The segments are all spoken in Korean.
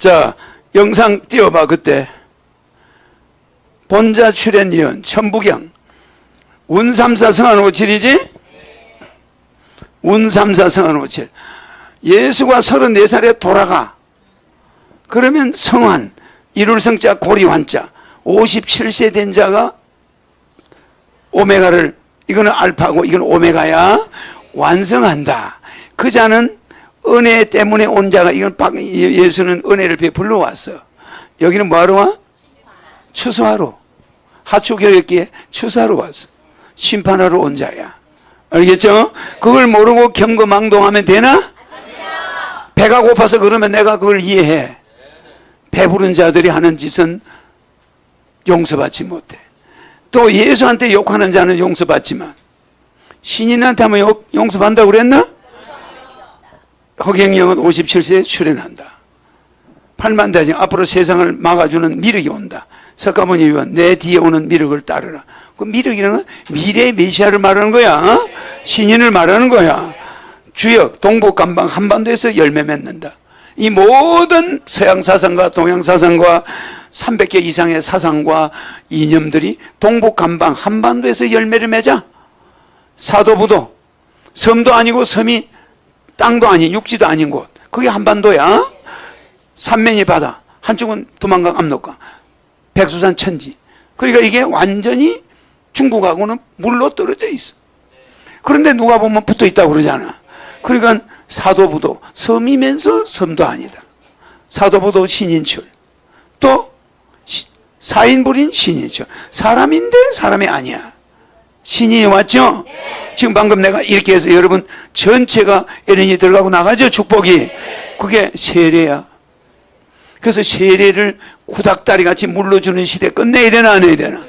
자, 영상 띄워봐, 그때. 본자 출연 위원, 천부경. 운삼사 성한 오칠이지? 운삼사 성한 오칠. 예수가 34살에 돌아가. 그러면 성환, 이룰성자 고리환자, 57세 된 자가 오메가를, 이거는 알파고, 이건 오메가야. 완성한다. 그 자는 은혜 때문에 온 자가, 이건 박- 예- 예수는 은혜를 베풀러 왔어. 여기는 뭐하러 와? 추수하러. 하추교육기에 추수하러 왔어. 심판하러 온 자야. 알겠죠? 그걸 모르고 경거망동하면 되나? 배가 고파서 그러면 내가 그걸 이해해. 배부른 자들이 하는 짓은 용서받지 못해. 또 예수한테 욕하는 자는 용서받지만 신인한테 하면 욕- 용서받는다고 그랬나? 허경영은 57세에 출연한다. 팔만대장 앞으로 세상을 막아주는 미륵이 온다. 석가모니 의원 내 뒤에 오는 미륵을 따르라. 그 미륵이라는 건 미래 메시아를 말하는 거야. 어? 신인을 말하는 거야. 주역 동북 간방 한반도에서 열매 맺는다. 이 모든 서양 사상과 동양 사상과 300개 이상의 사상과 이념들이 동북 간방 한반도에서 열매를 맺어. 사도부도 섬도 아니고 섬이 땅도 아닌 육지도 아닌 곳. 그게 한반도야. 삼면이 바다. 한쪽은 두만강 압록강. 백두산 천지. 그러니까 이게 완전히 중국하고는 물로 떨어져 있어. 그런데 누가 보면 붙어 있다고 그러잖아. 그러니까 사도부도 섬이면서 섬도 아니다. 사도부도 신인출. 또 시- 사인불인 신인출. 사람인데 사람이 아니야. 신인이 왔죠? 지금 방금 내가 이렇게 해서 여러분 전체가 에렌이 들어가고 나가죠? 축복이. 그게 세례야. 그래서 세례를 구닥다리 같이 물러주는 시대 끝내야 되나 안 해야 되나?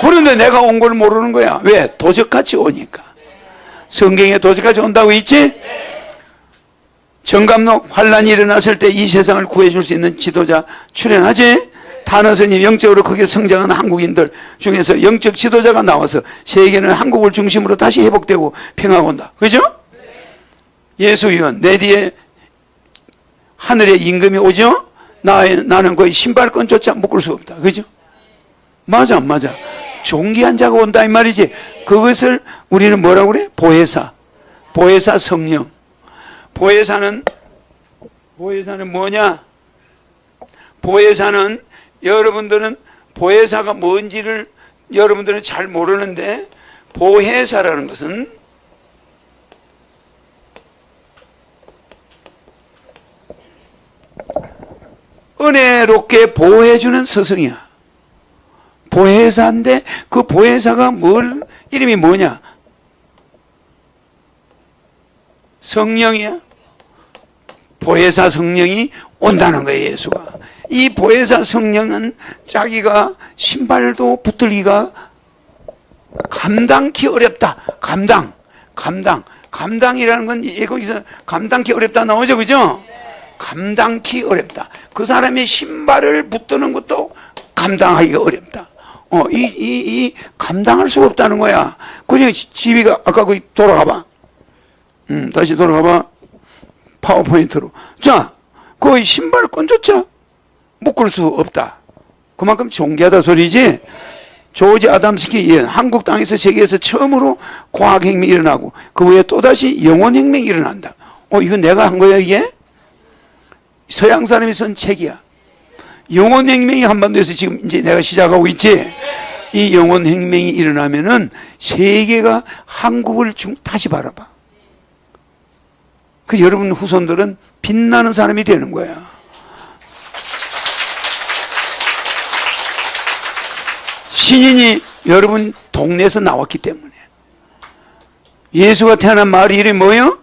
그런데 내가 온 걸 모르는 거야. 왜? 도적같이 오니까. 성경에 도적같이 온다고 있지? 정감록 환란이 일어났을 때 이 세상을 구해줄 수 있는 지도자 출연하지? 단어선님 영적으로 크게 성장한 한국인들 중에서 영적 지도자가 나와서 세계는 한국을 중심으로 다시 회복되고 평화가 온다. 그죠? 예수위원 내 뒤에 하늘의 임금이 오죠? 나, 나는 거의 신발끈조차 묶을 수 없다. 그죠? 맞아, 안 맞아. 존귀한 자가 온다, 이 말이지. 그것을 우리는 뭐라고 그래? 보혜사. 보혜사 성령. 보혜사는, 보혜사는 뭐냐? 보혜사는 여러분들은 보혜사가 뭔지를 여러분들은 잘 모르는데, 보혜사라는 것은 은혜롭게 보호해주는 스승이야. 보혜사인데 그 보혜사가 뭘 이름이 뭐냐? 성령이야. 보혜사 성령이 온다는 거예요, 예수가. 이 보혜사 성령은 자기가 신발도 붙들기가 감당기 어렵다. 감당. 감당. 감당이라는 건 이- 거기서 감당기 어렵다 나오죠, 그죠? 감당기 어렵다. 그 사람의 신발을 붙드는 것도 감당하기가 어렵다. 어, 이, 이, 이, 감당할 수가 없다는 거야. 그냥 지- 지비가, 아까 그 돌아가 봐. 음, 다시 돌아가 봐. 파워포인트로. 자, 그 신발 끈조차 묶을 수 없다. 그만큼 존귀하다 소리지? 조지 아담스키 예, 한국 땅에서 세계에서 처음으로 과학혁명이 일어나고 그 후에 또다시 영혼혁명이 일어난다. 어, 이거 내가 한 거야, 이게? 서양 사람이 쓴 책이야. 영혼혁명이 한반도에서 지금 이제 내가 시작하고 있지? 이 영혼혁명이 일어나면은 세계가 한국을 중, 다시 바라봐. 그 여러분 후손들은 빛나는 사람이 되는 거야. 신인이 여러분 동네에서 나왔기 때문에. 예수가 태어난 마을 이름이 뭐예요?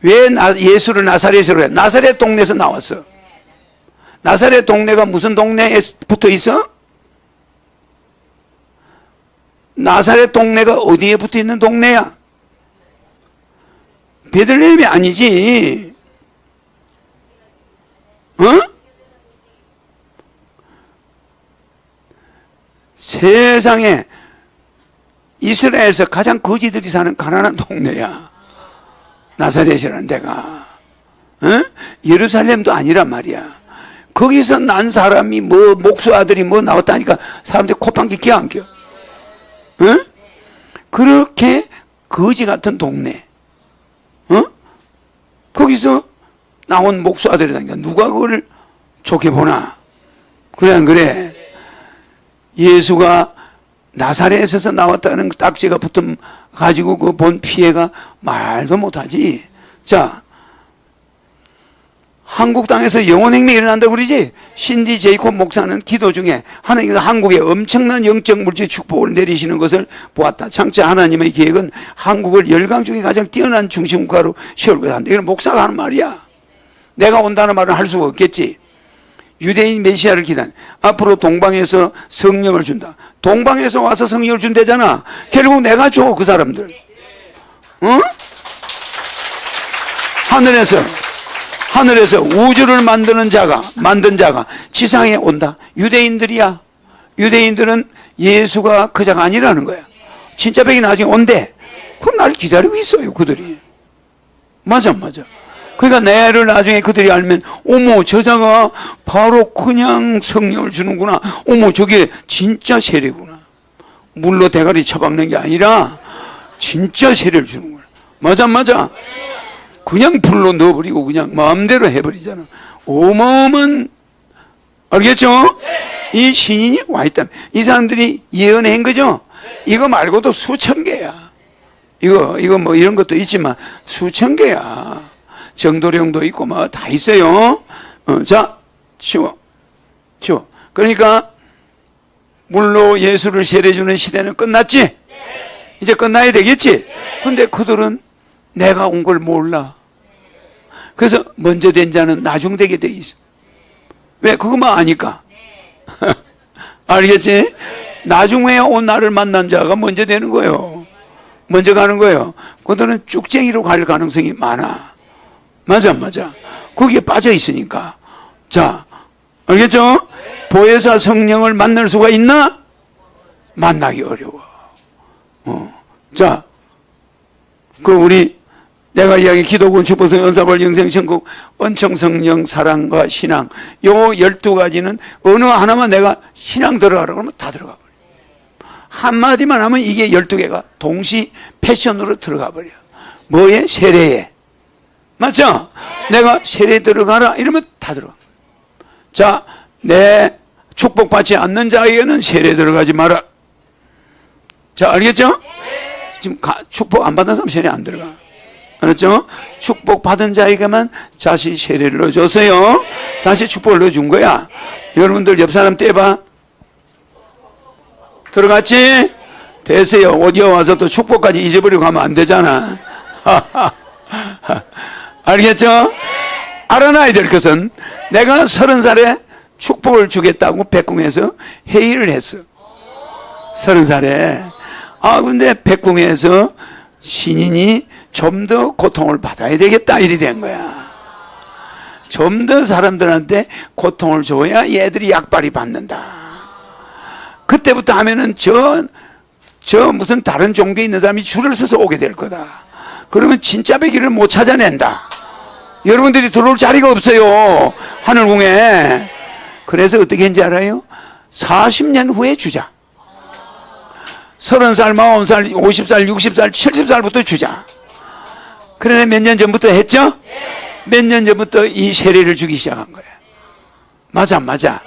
왜 나- 예수를 나사렛으로 해? 나사렛 동네에서 나왔어. 나사렛 동네가 무슨 동네에 붙어 있어? 나사렛 동네가 어디에 붙어 있는 동네야? 베들레헴이 아니지. 어? 세상에 이스라엘에서 가장 거지들이 사는 가난한 동네야. 나사렛이라는 데가. 어? 예루살렘도 아니란 말이야. 거기서 난 사람이 뭐 목수 아들이 뭐 나왔다니까 사람들이 콧방귀 껴. 응? 그렇게 거지 같은 동네. 어? 거기서 나온 목수 아들이라니까 누가 그걸 좋게 보나? 그래 안 그래? 예수가 나사렛에서 나왔다는 딱지가 붙음 가지고 그 본 피해가 말도 못하지. 자, 한국 땅에서 영혼행명이 일어난다고 그러지? 신디 제이콥 목사는 기도 중에 하나님께서 한국에 엄청난 영적 물질 축복을 내리시는 것을 보았다. 창자 하나님의 계획은 한국을 열강 중에 가장 뛰어난 중심국가로 세울 것이다. 이건 목사가 하는 말이야. 내가 온다는 말은 할 수가 없겠지. 유대인 메시아를 기다려. 앞으로 동방에서 성령을 준다. 동방에서 와서 성령을 준대잖아. 결국 내가 줘, 그 사람들. 응? 하늘에서, 하늘에서 우주를 만드는 자가, 만든 자가 지상에 온다. 유대인들이야. 유대인들은 예수가 그 자가 아니라는 거야. 진짜 백이 나중에 온대. 그럼 날 기다리고 있어요, 그들이. 맞아, 맞아. 그러니까 내를 나중에 그들이 알면, 어머, 저자가 바로 그냥 성령을 주는구나. 어머, 저게 진짜 세례구나. 물로 대가리 쳐박는 게 아니라, 진짜 세례를 주는구나. 맞아, 맞아. 그냥 불로 넣어버리고 그냥 마음대로 해버리잖아. 어마어마한, 알겠죠? 이 신인이 와 있다. 이 사람들이 예언한 거죠? 이거 말고도 수천 개야. 이거, 이거 뭐 이런 것도 있지만 수천 개야. 정도령도 있고 뭐 다 있어요. 어, 자, 치워. 치워. 그러니까 물로 예수를 세례주는 시대는 끝났지? 이제 끝나야 되겠지? 근데 그들은 내가 온 걸 몰라. 그래서 먼저 된 자는 나중 되게 돼 있어. 왜? 그것만 아니까. 알겠지? 나중에 온 나를 만난 자가 먼저 되는 거예요. 먼저 가는 거예요. 그들은 쭉쟁이로 갈 가능성이 많아. 맞아, 맞아. 거기에 빠져 있으니까. 자, 알겠죠? 보혜사 성령을 만날 수가 있나? 만나기 어려워. 어. 자, 그 우리 내가 이야기 기도군 축복성 연사벌 영생 천국 원청 성령 사랑과 신앙 요 열두 가지는 어느 하나만 내가 신앙 들어가라 그러면 다 들어가 버려. 한마디만 하면 이게 열두 개가 동시 패션으로 들어가 버려. 뭐에? 세례에. 맞죠? 내가 세례 들어가라 이러면 다 들어가. 자, 내 축복받지 않는 자에게는 세례 들어가지 마라. 자, 알겠죠? 지금 가- 축복 안 받는 사람 세례 안 들어가. 알았죠? 축복 받은 자에게만 다시 세례를 넣어줬어요. 다시 축복을 넣어준 거야. 여러분들 옆 사람 떼봐. 들어갔지? 됐어요. 어디 와서 또 축복까지 잊어버리고 가면 안 되잖아. 알겠죠? 알아놔야 될 것은 내가 서른 살에 축복을 주겠다고 백궁에서 회의를 했어. 서른 살에. 아, 근데 백궁에서 신인이 좀 더 고통을 받아야 되겠다. 이리 된 거야. 좀 더 사람들한테 고통을 줘야 얘들이 약발이 받는다. 그때부터 하면은 저, 저 무슨 다른 종교에 있는 사람이 줄을 서서 오게 될 거다. 그러면 진짜 배기를 못 찾아낸다. 여러분들이 들어올 자리가 없어요. 하늘궁에. 그래서 어떻게 했는지 알아요? 40년 후에 주자. 30살, 40살, 50살, 60살, 70살부터 주자. 그런데 몇 년 전부터 했죠? 몇 년 전부터 이 세례를 주기 시작한 거예요. 맞아, 맞아.